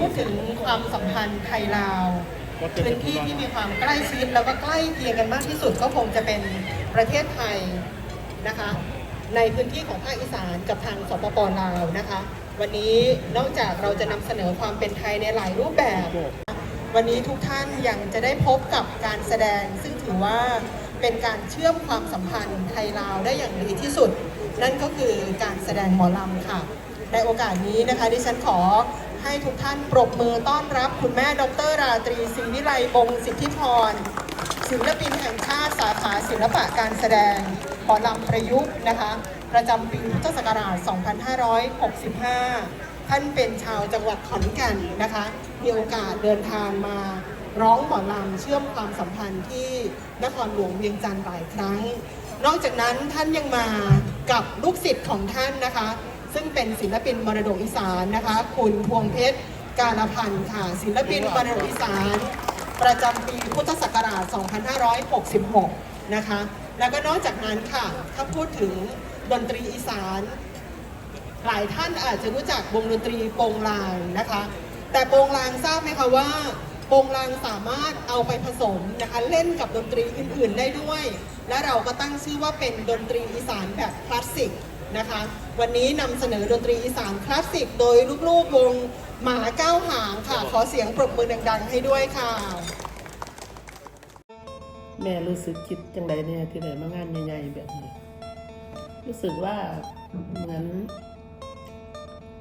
พูดถึงความสัมพันธ์ไทยลาวพื้นที่ที่มีความใกล้ชิดแล้วก็ใกล้เคียงกันมากที่สุดก็คงจะเป็นประเทศไทยนะคะ ในพื้นที่ของภาคอีสานกับทางสปปลาวนะคะ วันนี้นอกจากเราจะนำเสนอความเป็นไทยในหลายรูปแบบ วันนี้ทุกท่านยังจะได้พบกับการแสดง ซึ่งถือว่าเป็นการเชื่อมความสัมพันธ์ไทยลาวได้อย่างดีที่สุด นั่นก็คือการแสดงหมอลำค่ะในโอกาสนี้นะคะดิฉันขอ ให้ทุกท่านปรบมือต้อนรับคุณแม่ดรราตรีศรีวิไลบงศ์สิทธิพร ศิลปินแห่งชาติสาขาศิลปะการแสดงหมอลำประยุกต์นะคะ ประจำปีพุทธศักราช 2565 ท่านเป็นชาวจังหวัดขอนแก่นนะคะ มีโอกาสเดินทางมาร้องหมอลำเชื่อมความสัมพันธ์ที่นครหลวงเวียงจันทร์หลายครั้ง นอกจากนั้นท่านยังมากับลูกศิษย์ของท่านนะคะ ซึ่งเป็นศิลปินมรดกอีสานนะคะ คุณพวงเพชรการพันธ์ค่ะ ศิลปินมรดกอีสาน ประจำปีพุทธศักราช 2566 นะคะ แล้วก็นอกจากนั้นค่ะ ถ้าพูดถึงดนตรีอีสาน หลายท่านอาจจะรู้จักวงดนตรีโปงลางนะคะ แต่โปงลางทราบไหมคะว่าโปงลางสามารถเอาไปผสมนะคะเล่นกับดนตรีอื่นๆได้ด้วย และเราก็ตั้งชื่อว่าเป็นดนตรีอีสานแบบคลาสสิก นะคะ วันนี้นำเสนอดนตรีอีสานคลาสสิก โดยลูกๆวงหมาเก้าหางค่ะ ขอเสียงปรบมือดังๆ ให้ด้วยค่ะ แม่รู้สึกคิดจังใดเนี่ยที่ได้มางานใหญ่ๆแบบนี้ รู้สึกว่าเหมือน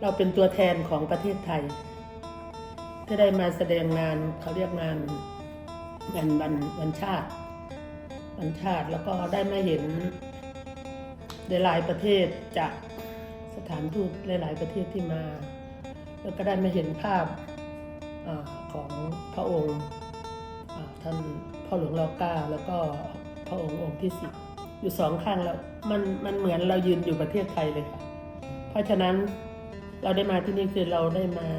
เราเป็นตัวแทนของประเทศไทย ที่ได้มาแสดงงานเขาเรียกงานงานวันวันชาติวันชาติแล้วก็ได้มาเห็น หลายๆประเทศจากสถานทูตหลาย ๆ ประเทศที่มา แล้วก็ได้มาเห็นภาพอของพระองค์ท่านพ่อหลวงรอเก้าแล้วก็พระองค์องค์ที่สิบอยู่สองข้างแล้วมันมันเหมือนเรายืนอยู่ประเทศไทยเลยค่ะเพราะฉะนั้นเราได้มาที่นี่คือเราได้มา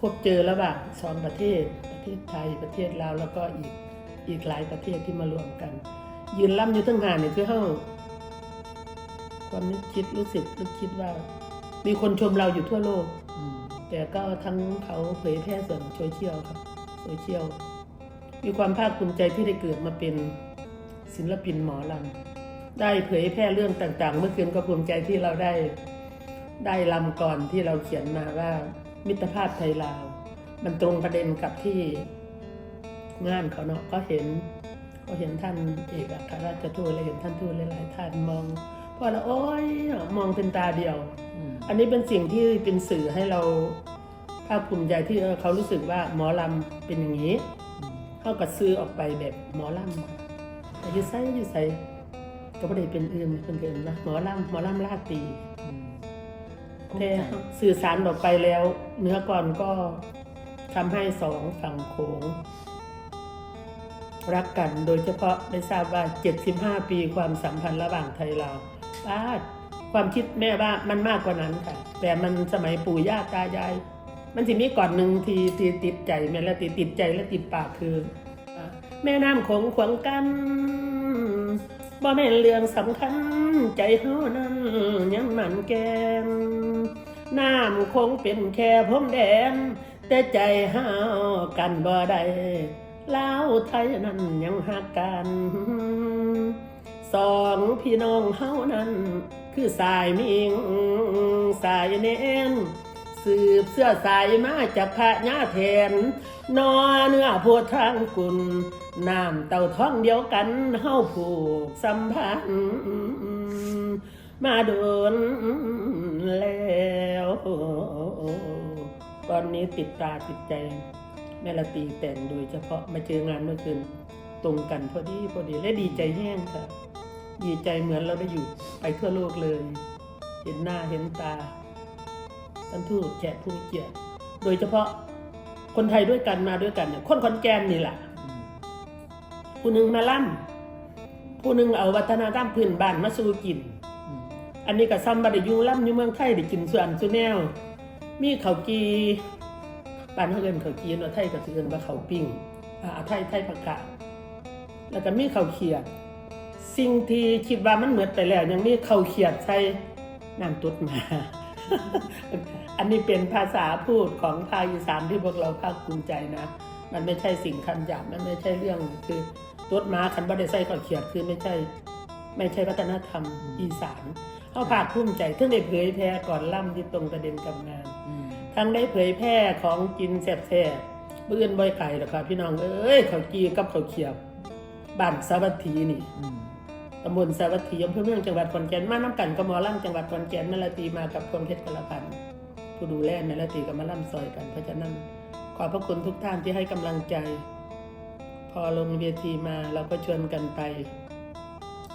พบเจอระหว่างสองประเทศ ประเทศไทยประเทศลาวแล้วก็อีกอีกหลายประเทศที่มารวมกัน ยืนล่ำอยู่ทั้งหานนี่คือเฮา ความนึกคิดรู้สึกนึกคิดว่า มีคนชมเราอยู่ทั่วโลก แต่ก็ทั้งเขาเผยแพร่ส่วนโซเชียลครับโซเชียลมีความภาคภูมิใจที่ได้เกิดมาเป็นศิลปินหมอลำได้เผยแพร่เรื่องต่างๆ เมื่อคืนก็ภูมิใจที่เราได้ได้ลำก่อนที่เราเขียนมาว่า มิตรภาพไทยลาว มันตรงประเด็นกับที่งานเขาเนาะก็เห็นก็เห็นท่านเอกอัครราชทูตและเห็นท่านทูตหลายๆท่านมอง พอเราโอ้ยมองเป็นตาเดียว อันนี้เป็นสิ่งที่เป็นสื่อให้เราภาคภูมิใจที่เออเขารู้สึกว่าหมอลำเป็นอย่างนี้เขากับซื้อออกไปแบบหมอลำแต่อยูไซอยูไซก็ไม่ได้เป็นอื่นเป็นเกินนะหมอลำหมอลำลาตรีแต่สื่อสารออกไปแล้ว เนื้อก่อนก็ทำให้สองฝั่งโขงรักกันโดยเฉพาะได้ทราบว่า 75 ปีความสัมพันธ์ระหว่างไทยลาว ป้าความคิดแม่ว่ามันมากกว่านั้นค่ะ แต่มันสมัยปู่ย่าตายาย มันสิมีก่อนหนึ่งทีที่ติดใจแม่และติดติดใจและติดปากคือ แม่น้ำคงขวางกันบ่แม่นเรื่องสำคัญ ใจเฮานั้นยังหมันแกงน้ำคงเป็นแค่พรมแดน แต่ใจเฮากันบ่ได้ลาวไทยนั้นยังหักกัน สองพี่น้องเฮานั้น คือสายมิงสายเนนสืบเสื้อสายมาจากพระญาแทนนอเนื้อโพดทางกุลน้ำเต่าท้องเดียวกันเฮาผูกสัมพันธ์มาโดนแล้วตอนนี้ติดตาติดใจแม่ละตีแต่งโดยเฉพาะมาเจองานเมื่อคืนตรงกันพอดีพอดีและดีใจแห้งค่ะ ดีใจเหมือนเราได้อยู่ไปทั่วโลกเลย เห็นหน้าเห็นตาท่านทูตแขกผู้มีเกียรติโดยเฉพาะคนไทยด้วยกันมาด้วยกันเนี่ยคนคอนแกนนี่แหละผู้หนึ่งมาล่ำผู้หนึ่งเอาวัฒนธรรมพื้นบ้านมาสู่กิน อันนี้ก็ซ้ำบัดยู่ล่ำอยู่เมืองไทยได้กินส่วนสุแนว มีข้าวกีบ้านเขาเอินข้าวกีเนาไทยก็สิเอินว่าข้าปิ้งอ่าไทยไทยผักกาดแล้วก็มีข้าวเขียด สิ่งที่คิดว่ามันเหมือนไปแล้ว ยังมีข้าวเขียดใส่น้ำตุ๊ดมา อันนี้เป็นภาษาพูดของภาคอีสานที่พวกเราภาคภูมิใจนะ มันไม่ใช่สิ่งคำหยาบมันไม่ใช่เรื่องคือรถม้าคันบ่ได้ใส่ข้าวเขียดคือไม่ใช่ ไม่ใช่วัฒนธรรมอีสานเขาภาคภูมิใจทั้งได้เผยแพร่ก่อนล่ำที่ตรงประเด็นกับงานอืมทั้งได้เผยแพร่ของกินแซ่บๆเบื้อนบ่อยไก่หรอกครับพี่น้องเอ้ยเขาวกีกับเขาวเขียบบ้านสาวัตถีนี่อืม ตำบลสาวัตถีอำเภอเมืองจังหวัดขอนแก่นมาน้ำกันกับหมอล่ำจังหวัดขอนแก่นแมลาตีมากับพวงเพชรกระพันผู้ดูแลแมลาตีกับมาล่ำซอยกันเพราะฉะนั้นขอพระคุณทุกท่านที่ให้กำลังใจ พอลงเวทีมาเราก็ชวนกันไป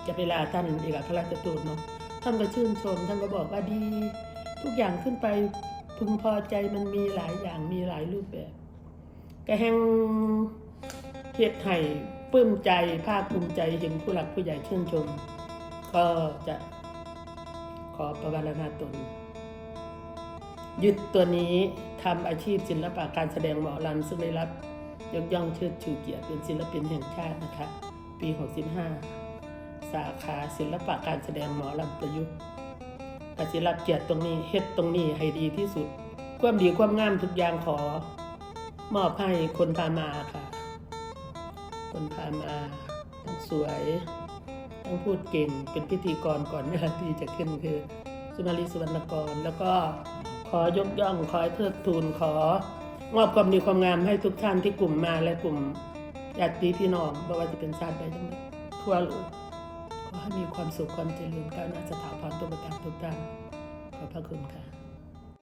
จะไปลาท่านเอกอัครราชทูตเนาะท่านก็ชื่นชม ท่านก็บอกว่าดี ทุกอย่างขึ้นไปพึงพอใจมันมีหลายอย่างมีหลายรูปแบบกระแหงเหตุไห่ ปลื้มใจภาคภูมิใจเห็นผู้หลักผู้ใหญ่ชื่นชม ก็จะขอประวารณาตนยึดตัวนี้ทำอาชีพศิลปะการแสดงหมอลำซึ่งได้รับยกย่องเชิดชูเกียรติเป็นศิลปินแห่งชาตินะคะ ปี 65 สาขาศิลปะการแสดงหมอลำประยุกต์กสิรับเกียรติตรงนี้เฮ็ดตรงนี้ให้ดีที่สุด ความดีความงามทุกอย่างขอ มอบให้คนพามาค่ะ คนพามาทั้งสวยทั้งพูดเก่งเป็นพิธีกรก่อนหน้าที่จะขึ้นคือ สุนารีสุวรรณกร แล้วก็ขอยกย่องขอเทิดทูนขอมอบความดีความงามให้ทุกท่านที่กลุ่มมาและกลุ่มญาติพี่น้องไม่ว่าจะเป็นชาติใดทั้งนั้นทั่วโลกขอให้มีความสุขความเจริญก้าวหน้าสถาพรตัวประการทุกท่านขอบพระคุณค่ะ